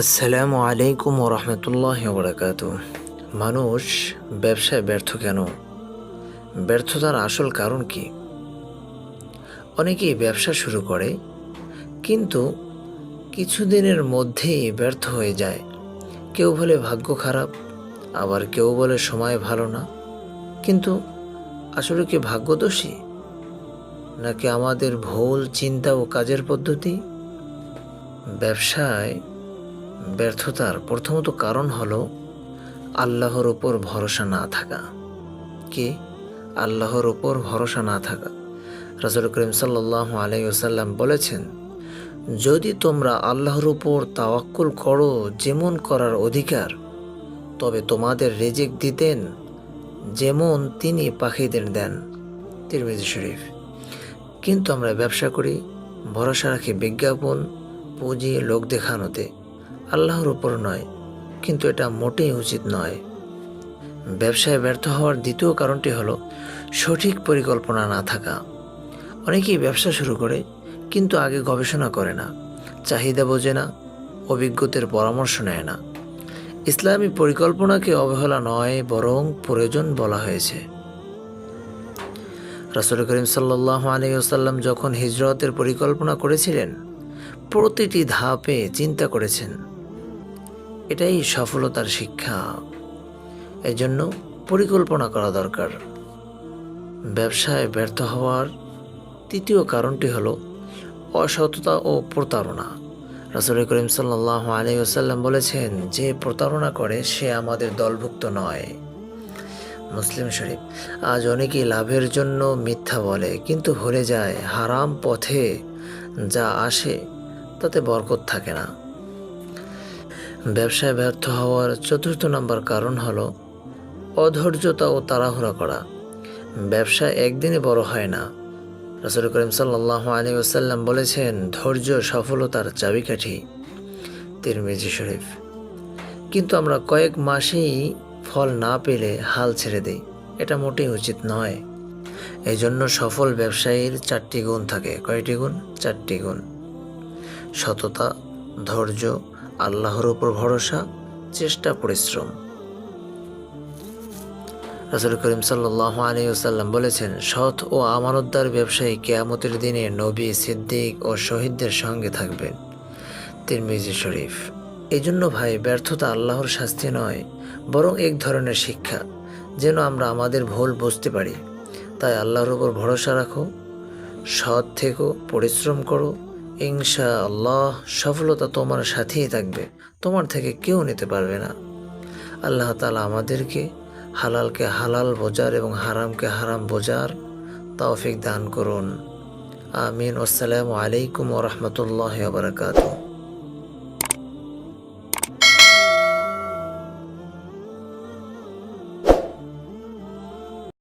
আসসালামু আলাইকুম ও রহমতুল্লাহ বরাকাত মানুষ ব্যবসায় ব্যর্থ কেন? ব্যর্থতার আসল কারণ কি? অনেকেই ব্যবসা শুরু করে, কিন্তু কিছুদিনের মধ্যেই ব্যর্থ হয়ে যায়। কেউ বলে ভাগ্য খারাপ, আবার কেউ বলে সময় ভালো না। কিন্তু আসলে কি ভাগ্যদোষী? নাকি আমাদের ভুল, চিন্তা ও কাজের পদ্ধতি? ব্যবসায় ব্যর্থতার প্রথমত কারণ হলো আল্লাহর ওপর ভরসা না থাকা। কে? আল্লাহর ওপর ভরসা না থাকা। রাজুল করিম সাল্লাহ আলাইসাল্লাম বলেছেন, যদি তোমরা আল্লাহর উপর তাওয়াক্কুল করো যেমন করার অধিকার, তবে তোমাদের রেজেক দিতেন যেমন তিনি পাখিদের দেন। তিরমিজি শরীফ। কিন্তু আমরা ব্যবসা করি, ভরসা রাখি বিজ্ঞাপন, পুঁজি, লোক দেখানোতে। আল্লাহর উপর নয়, কিন্তু এটা মোটেই উচিত নয়। ব্যবসায় ব্যর্থ হওয়ার দ্বিতীয় কারণটি হলো সঠিক পরিকল্পনা না থাকা। অনেকেই ব্যবসা শুরু করে, কিন্তু আগে গবেষণা করে না, চাহিদা বোঝে না, অভিজ্ঞতার পরামর্শ নেয় না। ইসলামী পরিকল্পনাকে অবহেলা নয়, বরং প্রয়োজন বলা হয়েছে। রাসুল করিম সাল্লাহ আলিয়াল্লাম যখন হিজরতের পরিকল্পনা করেছিলেন, প্রতিটি ধাপে চিন্তা করেছেন এটাই সফলতার শিক্ষা। এজন্য পরিকল্পনা করা দরকার। ব্যবসায় ব্যর্থ হওয়ার তৃতীয় কারণটি হল অসততা ও প্রতারণা। রাসুল করিম সাল্লাহ আলিয়াল্লাম বলেছেন, যে প্রতারণা করে, সে আমাদের দলভুক্ত নয়। মুসলিম শরীফ, আজ অনেকেই লাভের জন্য মিথ্যা বলে, কিন্তু ভুলে যায় হারাম পথে যা আসে, তাতে বরকত থাকে না। ব্যবসায় ব্যর্থ হওয়ার চতুর্থ নম্বর কারণ হল অধৈর্যতা ও তাড়াহুড়া করা। ব্যবসা একদিনে বড় হয় না। রসুল করিম সাল্লাহ আলী ওসাল্লাম বলেছেন, ধৈর্য, সফলতার চাবিকাঠি। তিরমিজি শরীফ। কিন্তু আমরা কয়েক মাসেই ফল না পেলে হাল ছেড়ে দিই। এটা মোটেই উচিত নয়। এই জন্য সফল ব্যবসায়ীর চারটি গুণ থাকে। কয়টি গুণ? চারটি গুণ। সততা, ধৈর্য আল্লাহর উপর ভরসা, চেষ্টা, পরিশ্রম। রাসুল করিম সাল্লাহ আলী ওসাল্লাম বলেছেন, সৎ ও আমানতদার ব্যবসায়ী কেয়ামতের দিনে নবী সিদ্দিক ও শহীদদের সঙ্গে থাকবেন। তিরমিজি শরীফ। এই জন্য ভাই, ব্যর্থতা আল্লাহর শাস্তি নয়, বরং এক ধরনের শিক্ষা, যেন আমরা আমাদের ভুল বুঝতে পারি। তাই আল্লাহর উপর ভরসা রাখো, সৎ থেকো, পরিশ্রম করো ইনশা আল্লাহ সফলতা তোমার সাথেই থাকবে। তোমার থেকে কেউ নিতে পারবে না। আল্লাহ তালা আমাদেরকে হালালকে হালাল বোঝার এবং হারামকে হারাম বোঝার তাওফিক দান করুন। আমিন। আসসালামু আলাইকুম ওরহমতুল্লাহ বারকাতুহ।